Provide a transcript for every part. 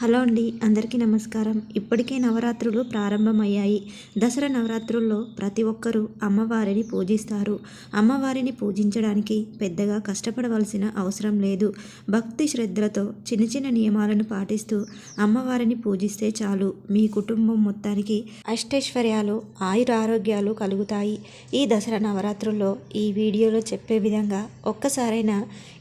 Hello అండి అందరికీ నమస్కారం. ఇప్పటికే నవరాత్రులు ప్రారంభమయ్యాయి. దసరా నవరాత్రుల్లో ప్రతి ఒక్కరూ అమ్మవారిని పూజిస్తారు. అమ్మవారిని పూజించడానికి పెద్దగా కష్టపడవలసిన అవసరం లేదు. భక్తి శ్రద్ధలతో చిన్న చిన్న నియమాలను పాటిస్తూ అమ్మవారిని పూజిస్తే చాలు. మీ కుటుంబం మొత్తానికి అష్టైశ్వర్యాలు ఆయురారోగ్యాలు కలుగుతాయి. ఈ దసరా నవరాత్రుల్లో ఈ వీడియోలో చెప్పే విధంగా ఒక్కసారైనా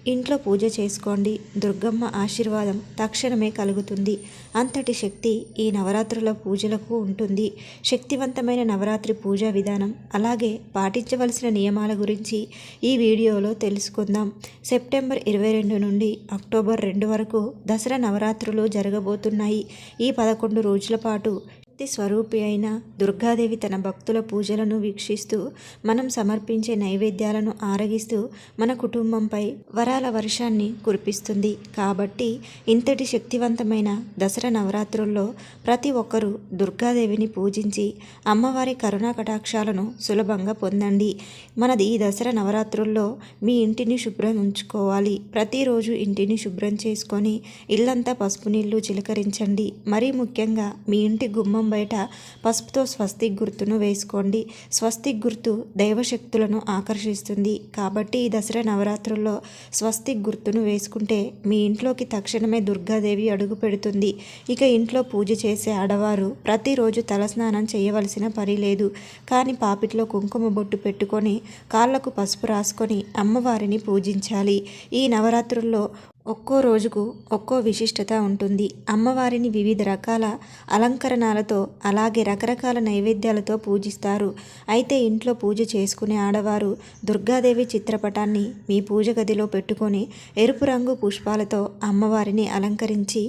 ఇంట్లో పూజ చేసుకోండి. దుర్గమ్మ ఆశీర్వాదం తక్షణమే కలుగుతుంది. అంతటి శక్తి ఈ నవరాత్రుల పూజలకు ఉంటుంది. శక్తివంతమైన నవరాత్రి పూజా విధానం. అలాగే పాటించవలసిన నియమాల గురించి ఈ వీడియోలో తెలుసుకుందాం. సెప్టెంబర్ ఇరవై రెండు నుండి అక్టోబర్ రెండు వరకు దసరా నవరాత్రులు జరగబోతున్నాయి. ఈ పదకొండు రోజుల పాటు శక్తి స్వరూపి అయిన దుర్గాదేవి తన భక్తుల పూజలను వీక్షిస్తూ మనం సమర్పించే నైవేద్యాలను ఆరగిస్తూ మన కుటుంబంపై వరాల వర్షాన్ని కురిపిస్తుంది. కాబట్టి ఇంతటి శక్తివంతమైన దసరా నవరాత్రుల్లో ప్రతి ఒక్కరూ దుర్గాదేవిని పూజించి అమ్మవారి కరుణా కటాక్షాలను సులభంగా పొందండి. మనది ఈ దసరా నవరాత్రుల్లో మీ ఇంటిని శుభ్రం ఉంచుకోవాలి. ప్రతిరోజు ఇంటిని శుభ్రం చేసుకొని ఇల్లంతా పసుపు నీళ్ళు చిలకరించండి. మరీ ముఖ్యంగా మీ ఇంటి గుమ్మం బయట పసుపుతో స్వస్తిక్ గుర్తును వేసుకోండి. స్వస్తిక్ గుర్తు దైవశక్తులను ఆకర్షిస్తుంది. కాబట్టి ఈ దసరా నవరాత్రుల్లో స్వస్తిక్ గుర్తును వేసుకుంటే మీ ఇంట్లోకి తక్షణమే దుర్గాదేవి అడుగు పెడుతుంది. ఇక ఇంట్లో పూజ చేసే ఆడవారు ప్రతిరోజు తలస్నానం చేయవలసిన పని లేదు. కానీ పాపిట్లో కుంకుమ బొట్టు పెట్టుకొని కాళ్ళకు పసుపు రాసుకొని అమ్మవారిని పూజించాలి. ఈ నవరాత్రుల్లో ఒక్కో రోజుకు ఒక్కో విశిష్టత ఉంటుంది. అమ్మవారిని వివిధ రకాల అలంకరణాలతో అలాగే రకరకాల నైవేద్యాలతో పూజిస్తారు. అయితే ఇంట్లో పూజ చేసుకునే ఆడవారు దుర్గాదేవి చిత్రపటాన్ని మీ పూజ గదిలో పెట్టుకొని ఎరుపు రంగు పుష్పాలతో అమ్మవారిని అలంకరించి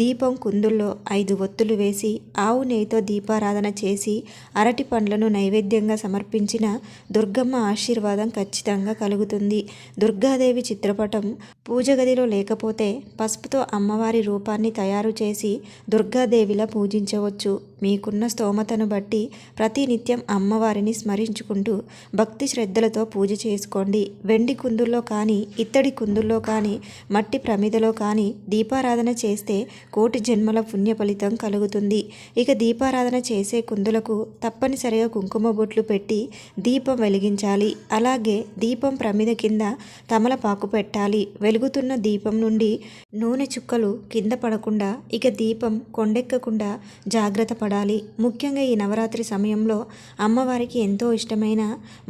దీపం కుందుల్లో ఐదు ఒత్తులు వేసి ఆవు నెయ్యితో దీపారాధన చేసి అరటి పండ్లను నైవేద్యంగా సమర్పించిన దుర్గమ్మ ఆశీర్వాదం ఖచ్చితంగా కలుగుతుంది. దుర్గాదేవి చిత్రపటం పూజ గదిలో లేకపోతే పసుపుతో అమ్మవారి రూపాన్ని తయారు చేసి దుర్గాదేవిలా పూజించవచ్చు. మీకున్న స్తోమతను బట్టి ప్రతినిత్యం అమ్మవారిని స్మరించుకుంటూ భక్తి శ్రద్ధలతో పూజ చేసుకోండి. వెండి కుందుల్లో కానీ ఇత్తడి కుందుల్లో కానీ మట్టి ప్రమిదలో కానీ దీపారాధన చేస్తే కోటి జన్మల పుణ్య ఫలితం కలుగుతుంది. ఇక దీపారాధన చేసే కుందులకు తప్పనిసరిగా కుంకుమ బొట్లు పెట్టి దీపం వెలిగించాలి. అలాగే దీపం ప్రమిద కింద తమలపాకు పెట్టాలి. వెలుగుతున్న దీపం నుండి నూనె చుక్కలు కింద పడకుండా ఇక దీపం కొండెక్కకుండా జాగ్రత్త పడాలి. ముఖ్యంగా ఈ నవరాత్రి సమయంలో అమ్మవారికి ఎంతో ఇష్టమైన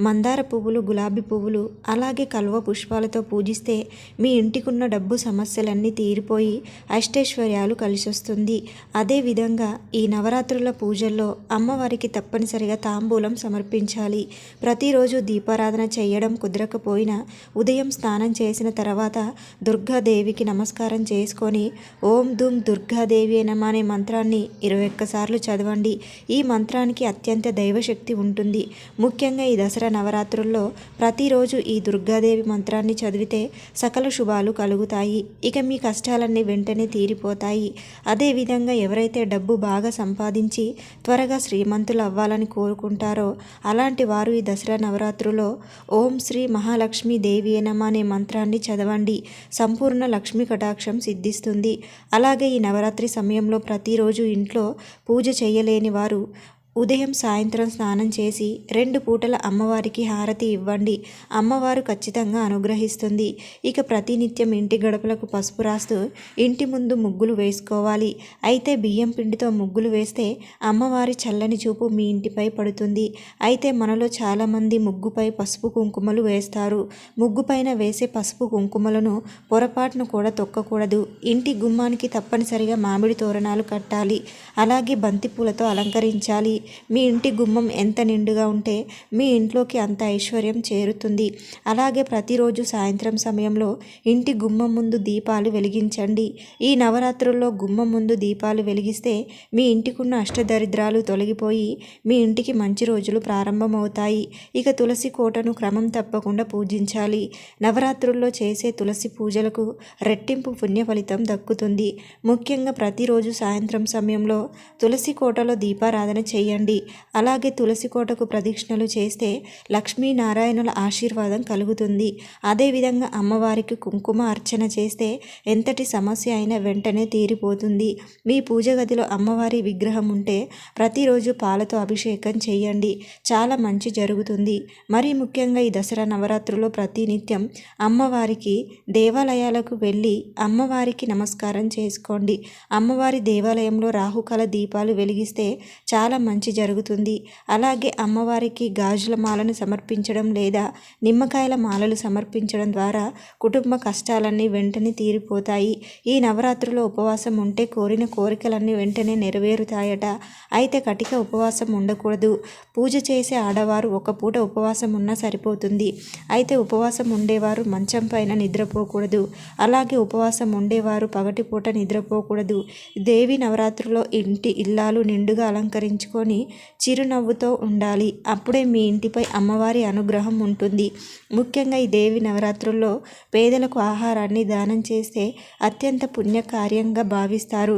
మందార పువ్వులు గులాబీ పువ్వులు అలాగే కల్వ పుష్పాలతో పూజిస్తే మీ ఇంటికున్న డబ్బు సమస్యలన్నీ తీరిపోయి అష్టైశ్వర్యాలు కలిసొస్తుంది. అదేవిధంగా ఈ నవరాత్రుల పూజల్లో అమ్మవారికి తప్పనిసరిగా తాంబూలం సమర్పించాలి. ప్రతిరోజు దీపారాధన చేయడం కుదరకపోయినా ఉదయం స్నానం చేసిన తర్వాత దుర్గాదేవికి నమస్కారం చేసుకొని ఓం దుమ్ దుర్గాదేవి నమ అనే మంత్రాన్ని ఇరవై ఒక్కసార్లు చదవండి. ఈ మంత్రానికి అత్యంత దైవశక్తి ఉంటుంది. ముఖ్యంగా ఈ దసరా నవరాత్రుల్లో ప్రతిరోజు ఈ దుర్గాదేవి మంత్రాన్ని చదివితే సకల శుభాలు కలుగుతాయి. ఇక మీ కష్టాలన్నీ వెంటనే తీరిపోతాయి. అదేవిధంగా ఎవరైతే డబ్బు బాగా సంపాదించి త్వరగా శ్రీమంతులు అవ్వాలని కోరుకుంటారో అలాంటి వారు ఈ దసరా నవరాత్రులో ఓం శ్రీ మహాలక్ష్మి దేవి నమ అనే మంత్రాన్ని చదవండి. సంపూర్ణ లక్ష్మీ కటాక్షం సిద్ధిస్తుంది. అలాగే ఈ నవరాత్రి సమయంలో ప్రతిరోజు ఇంట్లో పూజ చేయలేని వారు ఉదయం సాయంత్రం స్నానం చేసి రెండు పూటల అమ్మవారికి హారతి ఇవ్వండి. అమ్మవారు ఖచ్చితంగా అనుగ్రహిస్తుంది. ఇక ప్రతినిత్యం ఇంటి గడపలకు పసుపు రాస్తూ ఇంటి ముందు ముగ్గులు వేసుకోవాలి. అయితే బియ్యం పిండితో ముగ్గులు వేస్తే అమ్మవారి చల్లని చూపు మీ ఇంటిపై పడుతుంది. అయితే మనలో చాలామంది ముగ్గుపై పసుపు కుంకుమలు వేస్తారు. ముగ్గు పైన వేసే పసుపు కుంకుమలను పొరపాటును కూడా తొక్కకూడదు. ఇంటి గుమ్మానికి తప్పనిసరిగా మామిడి తోరణాలు కట్టాలి. అలాగే బంతిపూలతో అలంకరించాలి. మీ ఇంటి గుమ్మం ఎంత నిండుగా ఉంటే మీ ఇంట్లోకి అంత ఐశ్వర్యం చేరుతుంది. అలాగే ప్రతిరోజు సాయంత్రం సమయంలో ఇంటి గుమ్మం ముందు దీపాలు వెలిగించండి. ఈ నవరాత్రుల్లో గుమ్మం ముందు దీపాలు వెలిగిస్తే మీ ఇంటికున్న అష్టదరిద్రాలు తొలగిపోయి మీ ఇంటికి మంచి రోజులు ప్రారంభమవుతాయి. ఇక తులసి కోటను క్రమం తప్పకుండా పూజించాలి. నవరాత్రుల్లో చేసే తులసి పూజలకు రెట్టింపు పుణ్య ఫలితం దక్కుతుంది. ముఖ్యంగా ప్రతిరోజు సాయంత్రం సమయంలో తులసి కోటలో దీపారాధన చేయాలి చేయండి. అలాగే తులసి కోటకు ప్రదక్షిణలు చేస్తే లక్ష్మీనారాయణుల ఆశీర్వాదం కలుగుతుంది. అదేవిధంగా అమ్మవారికి కుంకుమ అర్చన చేస్తే ఎంతటి సమస్య అయినా వెంటనే తీరిపోతుంది. మీ పూజ గదిలో అమ్మవారి విగ్రహం ఉంటే ప్రతిరోజు పాలతో అభిషేకం చేయండి. చాలా మంచి జరుగుతుంది. మరీ ముఖ్యంగా ఈ దసరా నవరాత్రులో ప్రతినిత్యం అమ్మవారికి దేవాలయాలకు వెళ్ళి అమ్మవారికి నమస్కారం చేసుకోండి. అమ్మవారి దేవాలయంలో రాహుకాల దీపాలు వెలిగిస్తే చాలా మంచి జరుగుతుంది. అలాగే అమ్మవారికి గాజుల మాలను సమర్పించడం లేదా నిమ్మకాయల మాలలు సమర్పించడం ద్వారా కుటుంబ కష్టాలన్నీ వెంటనే తీరిపోతాయి. ఈ నవరాత్రులో ఉపవాసం ఉంటే కోరిన కోరికలన్నీ వెంటనే నెరవేరుతాయట. అయితే కటిక ఉపవాసం ఉండకూడదు. పూజ చేసే ఆడవారు ఒక పూట ఉపవాసం ఉన్నా సరిపోతుంది. అయితే ఉపవాసం ఉండేవారు మంచం పైన నిద్రపోకూడదు. అలాగే ఉపవాసం ఉండేవారు పగటిపూట నిద్రపోకూడదు. దేవి నవరాత్రిలో ఇంటి ఇల్లాలు నిండుగా అలంకరించుకొని చిరునవ్వుతో ఉండాలి. అప్పుడే మీ ఇంటిపై అమ్మవారి అనుగ్రహం ఉంటుంది. ముఖ్యంగా ఈ దేవి నవరాత్రుల్లో పేదలకు ఆహారాన్ని దానం చేస్తే అత్యంత పుణ్యకార్యంగా భావిస్తారు.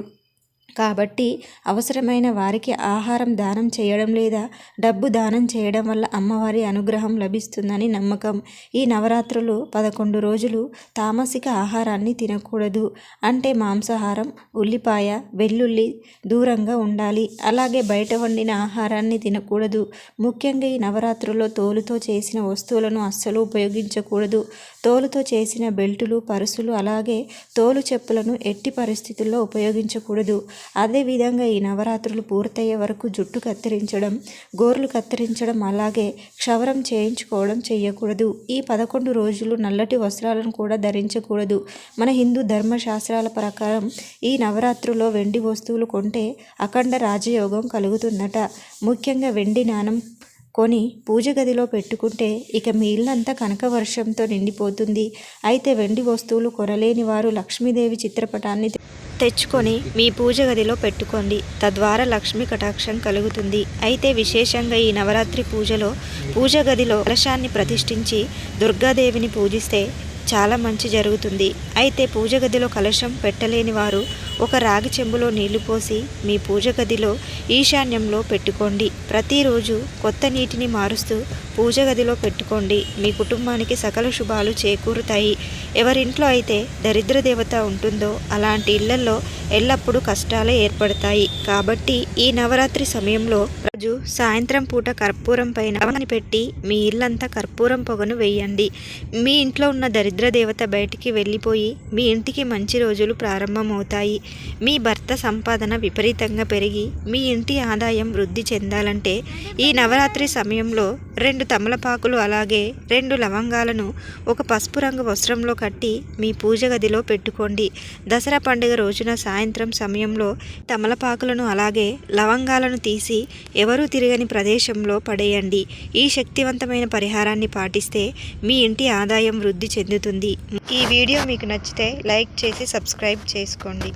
కాబట్టి అవసరమైన వారికి ఆహారం దానం చేయడం లేదా డబ్బు దానం చేయడం వల్ల అమ్మవారి అనుగ్రహం లభిస్తుందని నమ్మకం. ఈ నవరాత్రులు పదకొండు రోజులు తామసిక ఆహారాన్ని తినకూడదు. అంటే మాంసాహారం ఉల్లిపాయ వెల్లుల్లి దూరంగా ఉండాలి. అలాగే బయట వండిన ఆహారాన్ని తినకూడదు. ముఖ్యంగా ఈ నవరాత్రుల్లో తోలుతో చేసిన వస్తువులను అస్సలు ఉపయోగించకూడదు. తోలుతో చేసిన బెల్టులు పరుసులు అలాగే తోలు చెప్పులను ఎట్టి పరిస్థితుల్లో ఉపయోగించకూడదు. అదేవిధంగా ఈ నవరాత్రులు పూర్తయ్యే వరకు జుట్టు కత్తిరించడం గోర్లు కత్తిరించడం అలాగే క్షవరం చేయించుకోవడం చేయకూడదు ఈ పదకొండు రోజులు నల్లటి వస్త్రాలను కూడా ధరించకూడదు. మన హిందూ ధర్మశాస్త్రాల ప్రకారం ఈ నవరాత్రుల్లో వెండి వస్తువులు కొంటే అఖండ రాజయోగం కలుగుతుందట. ముఖ్యంగా వెండి నాణం కొని పూజ గదిలో పెట్టుకుంటే ఇక మీ ఇల్లంతా కనక వర్షంతో నిండిపోతుంది. అయితే వెండి వస్తువులు కొనలేని వారు లక్ష్మీదేవి చిత్రపటాన్ని తెచ్చుకొని మీ పూజ గదిలో పెట్టుకోండి. తద్వారా లక్ష్మీ కటాక్షం కలుగుతుంది. అయితే విశేషంగా ఈ నవరాత్రి పూజలో పూజ గదిలో కలశాన్ని ప్రతిష్ఠించి దుర్గాదేవిని పూజిస్తే చాలా మంచి జరుగుతుంది. అయితే పూజ గదిలో కలశం పెట్టలేని వారు ఒక రాగి చెంబులో నీళ్ళు పోసి మీ పూజ గదిలో ఈశాన్యంలో పెట్టుకోండి. ప్రతిరోజు కొత్త నీటిని మారుస్తూ పూజ గదిలో పెట్టుకోండి. మీ కుటుంబానికి సకల శుభాలు చేకూరుతాయి. ఎవరింట్లో అయితే దరిద్ర దేవత ఉంటుందో అలాంటి ఇళ్ళలో ఎల్లప్పుడూ కష్టాలే ఏర్పడతాయి. కాబట్టి ఈ నవరాత్రి సమయంలో రోజు సాయంత్రం పూట కర్పూరం పైన పెట్టి మీ ఇల్లంతా కర్పూరం పొగను వేయండి. మీ ఇంట్లో ఉన్న దరిద్ర దేవత బయటికి వెళ్ళిపోయి మీ ఇంటికి మంచి రోజులు ప్రారంభమవుతాయి. మీ భర్త సంపాదన విపరీతంగా పెరిగి మీ ఇంటి ఆదాయం వృద్ధి చెందాలంటే ఈ నవరాత్రి సమయంలో రెండు రెండు తమలపాకులు అలాగే రెండు లవంగాలను ఒక పసుపు రంగు వస్త్రంలో కట్టి మీ పూజ గదిలో పెట్టుకోండి. దసరా పండుగ రోజున సాయంత్రం సమయంలో తమలపాకులను అలాగే లవంగాలను తీసి ఎవరూ తిరగని ప్రదేశంలో పడేయండి. ఈ శక్తివంతమైన పరిహారాన్ని పాటిస్తే మీ ఇంటి ఆదాయం వృద్ధి చెందుతుంది. ఈ వీడియో మీకు నచ్చితే లైక్ చేసి సబ్స్క్రైబ్ చేసుకోండి.